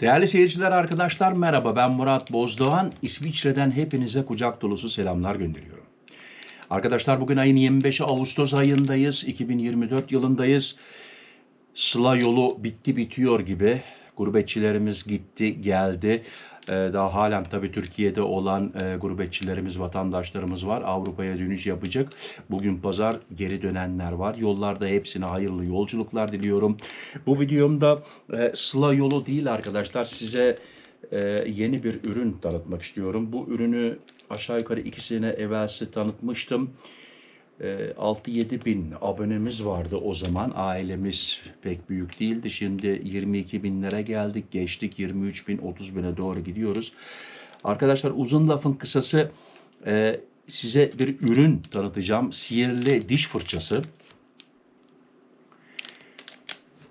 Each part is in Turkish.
Değerli seyirciler, arkadaşlar merhaba. Ben Murat Bozdoğan. İsviçre'den hepinize kucak dolusu selamlar gönderiyorum. Arkadaşlar bugün ayın 25'i Ağustos ayındayız. 2024 yılındayız. Sıla yolu bitti bitiyor gibi. Gurbetçilerimiz gitti geldi. Ee, daha halen tabii Türkiye'de olan e, gurbetçilerimiz, vatandaşlarımız var. Avrupa'ya dönüş yapacak. Bugün pazar geri dönenler var. Yollarda hepsine hayırlı yolculuklar diliyorum. Bu videomda e, Sıla yolu değil arkadaşlar. Size e, yeni bir ürün tanıtmak istiyorum. Bu ürünü aşağı yukarı iki sene evvelsi tanıtmıştım. E, 6-7 bin abonemiz vardı o zaman. Ailemiz pek büyük değildi. Şimdi 22 binlere geldik. Geçtik 23 bin, 30 bine doğru gidiyoruz. Arkadaşlar uzun lafın kısası e, size bir ürün tanıtacağım. Sihirli diş fırçası.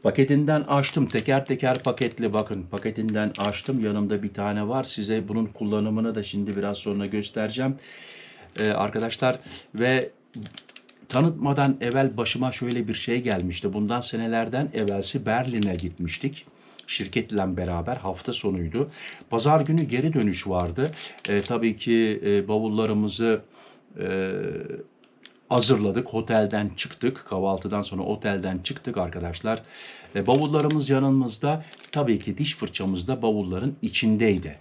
Paketinden açtım. Teker teker paketli bakın. Paketinden açtım. Yanımda bir tane var. Size bunun kullanımını da şimdi biraz sonra göstereceğim. Ee, arkadaşlar ve tanıtmadan evvel başıma şöyle bir şey gelmişti. Bundan senelerden evvelsi Berlin'e gitmiştik. Şirketle beraber hafta sonuydu. Pazar günü geri dönüş vardı. Ee, tabii ki e, bavullarımızı e, hazırladık. Otelden çıktık. Kahvaltıdan sonra otelden çıktık arkadaşlar. E, bavullarımız yanımızda. Tabii ki diş fırçamız da bavulların içindeydi.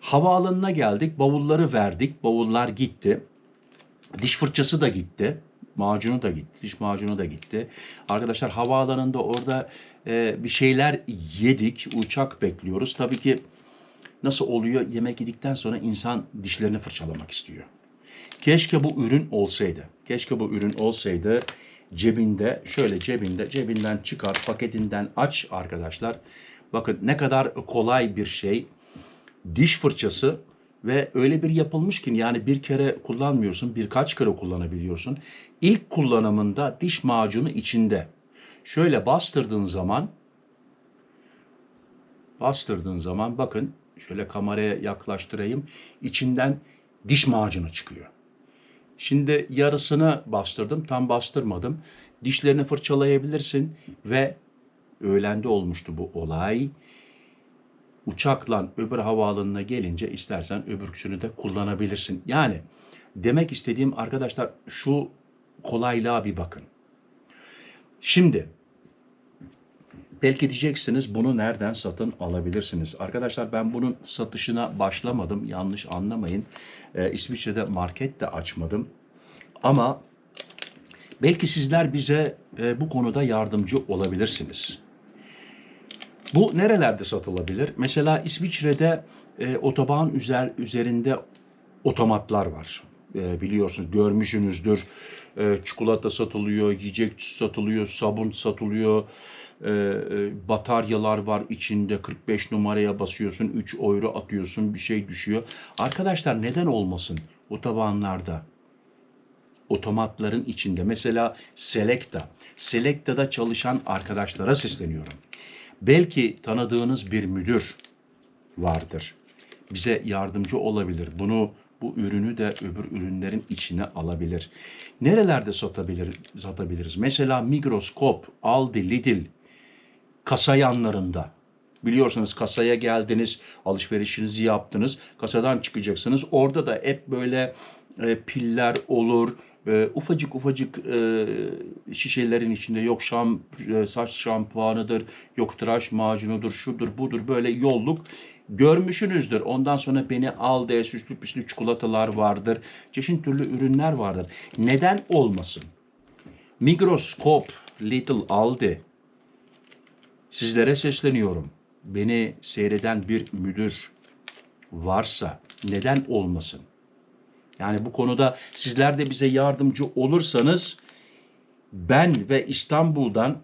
Havaalanına geldik. Bavulları verdik. Bavullar gitti. Diş fırçası da gitti. Macunu da gitti. Diş macunu da gitti. Arkadaşlar havaalanında orada e, bir şeyler yedik. Uçak bekliyoruz. Tabii ki nasıl oluyor? Yemek yedikten sonra insan dişlerini fırçalamak istiyor. Keşke bu ürün olsaydı. Keşke bu ürün olsaydı. Cebinde, şöyle cebinde, cebinden çıkar, paketinden aç arkadaşlar. Bakın ne kadar kolay bir şey. Diş fırçası ve öyle bir yapılmış ki yani bir kere kullanmıyorsun, birkaç kere kullanabiliyorsun. İlk kullanımında diş macunu içinde. Şöyle bastırdığın zaman bastırdığın zaman bakın şöyle kameraya yaklaştırayım. İçinden diş macunu çıkıyor. Şimdi yarısını bastırdım, tam bastırmadım. Dişlerini fırçalayabilirsin ve öğlende olmuştu bu olay. Uçakla öbür havaalanına gelince istersen öbürküsünü de kullanabilirsin. Yani demek istediğim arkadaşlar şu kolaylığa bir bakın. Şimdi Belki diyeceksiniz bunu nereden satın alabilirsiniz? Arkadaşlar ben bunun satışına başlamadım. Yanlış anlamayın. Ee, İsviçre'de market de açmadım. Ama belki sizler bize e, bu konuda yardımcı olabilirsiniz. Bu nerelerde satılabilir? Mesela İsviçre'de e, otoban üzer, üzerinde otomatlar var. E, biliyorsunuz görmüşsünüzdür. E, çikolata satılıyor, yiyecek satılıyor, sabun satılıyor. E, e, bataryalar var içinde 45 numaraya basıyorsun 3 euro atıyorsun bir şey düşüyor. Arkadaşlar neden olmasın otobanlarda? otomatların içinde mesela Selecta, Selecta'da çalışan arkadaşlara sesleniyorum. Belki tanıdığınız bir müdür vardır. Bize yardımcı olabilir. Bunu bu ürünü de öbür ürünlerin içine alabilir. Nerelerde satabilir, satabiliriz? Mesela Migroskop, Aldi, Lidl kasa yanlarında. Biliyorsunuz kasaya geldiniz, alışverişinizi yaptınız. Kasadan çıkacaksınız. Orada da hep böyle e, piller olur, e, ufacık ufacık e, şişelerin içinde yok şam e, saç şampuanıdır, yok tıraş macunudur, şudur budur böyle yolluk görmüşsünüzdür. Ondan sonra beni al diye süslü püslü çikolatalar vardır. Çeşit türlü ürünler vardır. Neden olmasın? Migros, Coop, Little Aldi sizlere sesleniyorum. Beni seyreden bir müdür varsa neden olmasın? Yani bu konuda sizler de bize yardımcı olursanız ben ve İstanbul'dan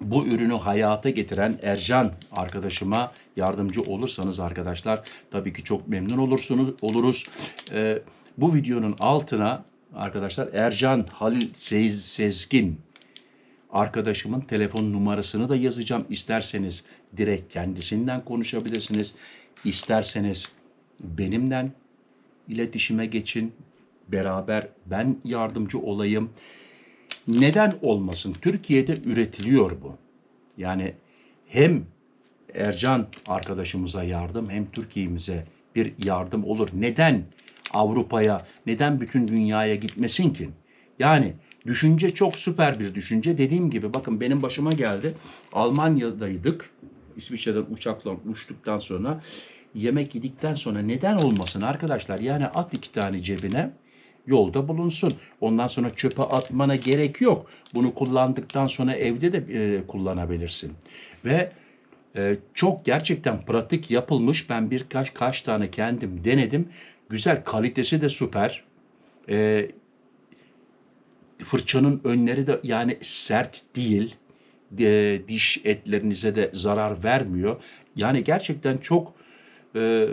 bu ürünü hayata getiren Ercan arkadaşıma yardımcı olursanız arkadaşlar tabii ki çok memnun olursunuz oluruz. Ee, bu videonun altına arkadaşlar Ercan Halil Sez, Sezgin arkadaşımın telefon numarasını da yazacağım. İsterseniz direkt kendisinden konuşabilirsiniz. İsterseniz benimden iletişime geçin. Beraber ben yardımcı olayım. Neden olmasın? Türkiye'de üretiliyor bu. Yani hem Ercan arkadaşımıza yardım hem Türkiye'mize bir yardım olur. Neden Avrupa'ya, neden bütün dünyaya gitmesin ki? Yani düşünce çok süper bir düşünce. Dediğim gibi bakın benim başıma geldi. Almanya'daydık. İsviçre'den uçakla uçtuktan sonra yemek yedikten sonra neden olmasın arkadaşlar? Yani at iki tane cebine yolda bulunsun. Ondan sonra çöpe atmana gerek yok. Bunu kullandıktan sonra evde de e, kullanabilirsin. Ve e, çok gerçekten pratik yapılmış. Ben birkaç kaç tane kendim denedim. Güzel kalitesi de süper. E, fırçanın önleri de yani sert değil. E, diş etlerinize de zarar vermiyor. Yani gerçekten çok e,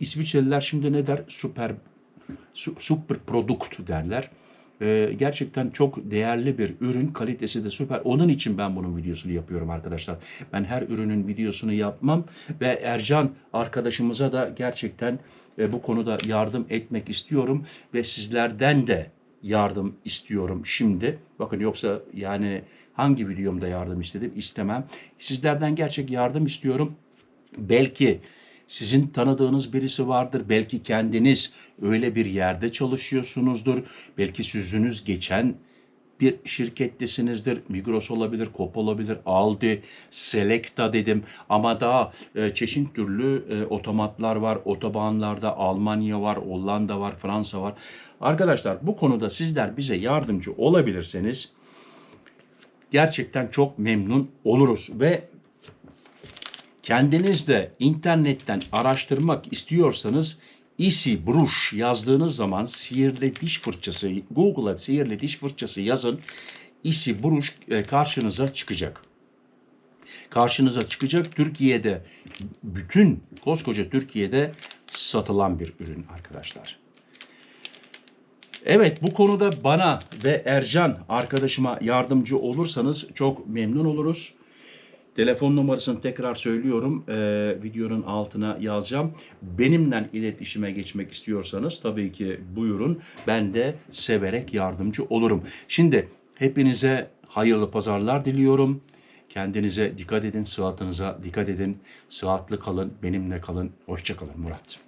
İsviçreliler şimdi ne der? Süper su- super produkt derler. E, gerçekten çok değerli bir ürün. Kalitesi de süper. Onun için ben bunun videosunu yapıyorum arkadaşlar. Ben her ürünün videosunu yapmam ve Ercan arkadaşımıza da gerçekten e, bu konuda yardım etmek istiyorum ve sizlerden de yardım istiyorum şimdi. Bakın yoksa yani hangi videomda yardım istedim istemem. Sizlerden gerçek yardım istiyorum. Belki sizin tanıdığınız birisi vardır. Belki kendiniz öyle bir yerde çalışıyorsunuzdur. Belki sözünüz geçen bir şirkettesinizdir. Migros olabilir, Coop olabilir, Aldi, Selecta dedim. Ama daha e, çeşit türlü e, otomatlar var. Otobanlarda Almanya var, Hollanda var, Fransa var. Arkadaşlar bu konuda sizler bize yardımcı olabilirseniz gerçekten çok memnun oluruz ve kendiniz de internetten araştırmak istiyorsanız Easy Brush yazdığınız zaman sihirli diş fırçası, Google'a sihirli diş fırçası yazın. Easy Brush e, karşınıza çıkacak. Karşınıza çıkacak. Türkiye'de bütün koskoca Türkiye'de satılan bir ürün arkadaşlar. Evet bu konuda bana ve Ercan arkadaşıma yardımcı olursanız çok memnun oluruz. Telefon numarasını tekrar söylüyorum. Ee, videonun altına yazacağım. Benimle iletişime geçmek istiyorsanız tabii ki buyurun. Ben de severek yardımcı olurum. Şimdi hepinize hayırlı pazarlar diliyorum. Kendinize dikkat edin, sıhhatınıza dikkat edin. Sıhhatli kalın, benimle kalın. Hoşça kalın Murat.